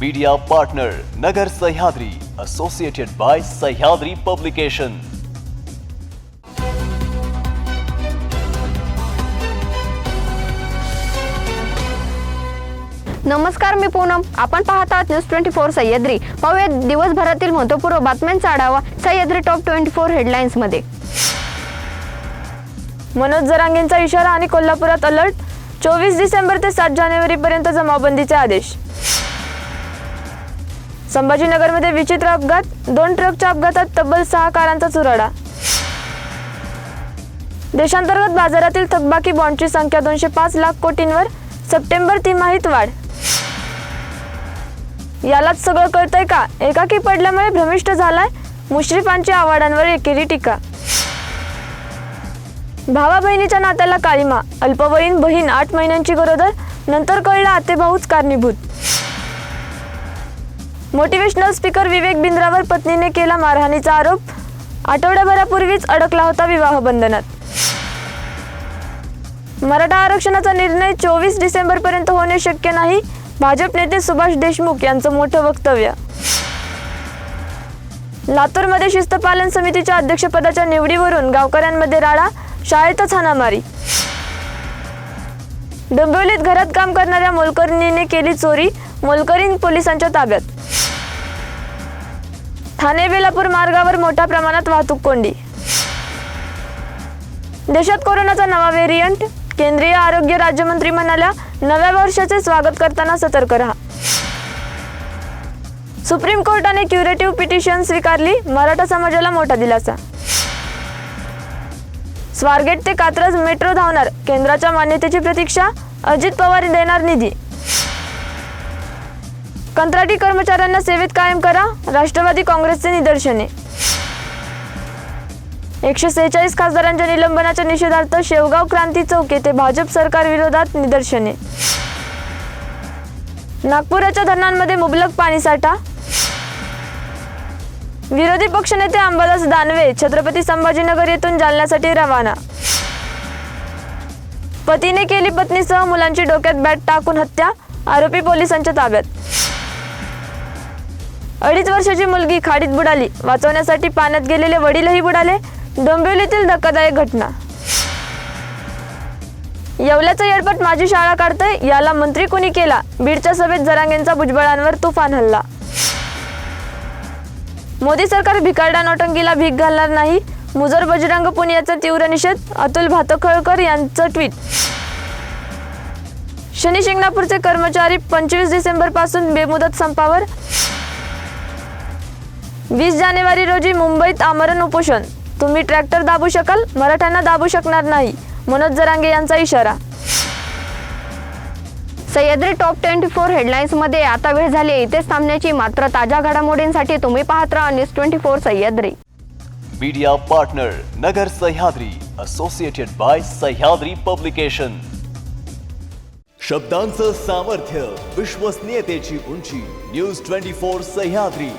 Media partner Nagar Sahyadri associated by Sahyadri publication नमस्कार मी पूनम. आपण पाहत आहात न्यूज ट्वेंटी फोर सह्याद्री. पाहूया दिवसभरातील महत्त्वपूर्ण बातम्यांचा आढावा सह्याद्री टॉप ट्वेंटी फोर हेडलाईन्समध्ये. मनोज जरांगेंचा इशारा आणि कोल्हापुरात अलर्ट चोवीस डिसेंबर ते सात जानेवारी पर्यंत जमावबंदीचे आदेश. संभाजीनगरमध्ये विचित्र अपघात. दोन ट्रकच्या अपघातात तब्बल सहा कारांचा चुराडा. देशांतर्गत बाजारातील थकबाकी बॉन्डची संख्या दोनशे पाच लाख कोटींवर. सप्टेंबर तिमाहीत वाढ. यालाच सगळं कळतंय का? एकाकी पडल्यामुळे भ्रमिष्ट झालाय. मुश्रीफांच्या आवाडांवर एकेरी टीका. भावा बहिणीच्या नात्याला काळीमा. अल्पवयीन बहीण आठ महिन्यांची गरोदर. नंतर कळलं आतेभाऊच कारणीभूत. मोटिवेशनल स्पीकर विवेक बिंद्रावर पत्नीने केला मारहाणीचा आरोप. आठवड्याभरापूर्वीच अडकला होता विवाह बंधनात. मराठा आरक्षणाचा निर्णय चोवीस डिसेंबर पर्यंत होणे शक्य नाही. भाजप नेते सुभाष देशमुख यांचं मोठं वक्तव्य. लातूरमध्ये शिस्तपालन समितीच्या अध्यक्षपदाच्या निवडीवरून गावकऱ्यांमध्ये राडा शाळेतच हाणामारी. डोंबिवलीत घरात काम करणाऱ्या मोलकरणीने केली चोरी मोलकरीन पोलिसांच्या ताब्यात. ठाणे बेलापूर मार्गावर मोठ्या प्रमाणात वाहतूक कोंडी. देशात कोरोनाचा नवा व्हेरियंट केंद्रीय आरोग्य राज्यमंत्री म्हणाल्या नव्या वर्षाचे स्वागत करताना सतर्क राहा. सुप्रीम कोर्टाने क्युरेटिव्ह पिटिशन स्वीकारली मराठा समाजाला मोठा दिलासा. स्वारगेट ते कात्रज मेट्रो धावणार केंद्राच्या मान्यतेची प्रतीक्षा अजित पवार देणार निधी. कंत्राटी कर्मचाऱ्यांना सेवेत कायम करा. राष्ट्रवादी काँग्रेसचे निदर्शने. एकशे सेहेचाळीस खासदारांच्या निलंबनाच्या निषेधार्थ शेवगाव क्रांती चौक येथे भाजप सरकार विरोधात निदर्शने. नागपुराच्या धरणांमध्ये मुबलक पाणीसाठा विरोधी पक्षनेते अंबादास दानवे छत्रपती संभाजीनगर येथून जालण्यासाठी रवाना. पतीने केली पत्नीसह मुलांची डोक्यात बॅट टाकून हत्या आरोपी पोलिसांच्या ताब्यात. अडीच वर्षाची मुलगी खाडीत बुडाली. वाचवण्यासाठी पाण्यात गेलेले वडीलही बुडाले. डोंबिवलीतील धक्कादायक घटना. येवल्याचं येडपट माझी शाळा काढतंय याला मंत्री कोणी केला? बीडच्या सभेत जरांगेंचा भुजबळांवर तुफान हल्ला. मोदी सरकार भिकारडा नौटंकीला भीक घालणार नाही. मुजर बजरंग पुनियाचा तीव्र निषेध अतुल भातखळकर यांचं ट्विट. शनी शिंगणापूरचे कर्मचारी पंचवीस डिसेंबरपासून बेमुदत संपावर. वीस जानेवारी रोजी मुंबईत आमरण उपोषण. तुम्ही ट्रॅक्टर दाबू शकाल? मराठ्यांना दाबू शकणार नाही. मनोज जरांगे यांचा इशारा. सह्याद्री टॉप ट्वेंटी फोर हेडलाईन्समध्ये आता वेळ झाली आहे. इथेच थांबण्याची मात्र ताज्या घडामोडींसाठी तुम्ही पाहत राहा news twenty four Sahyadri. Media partner Nagar Sahyadri associated by Sahyadri publication शब्दांचं सामर्थ्य विश्वसनीयतेची उंची न्यूज ट्वेंटी फोर सह्याद्री.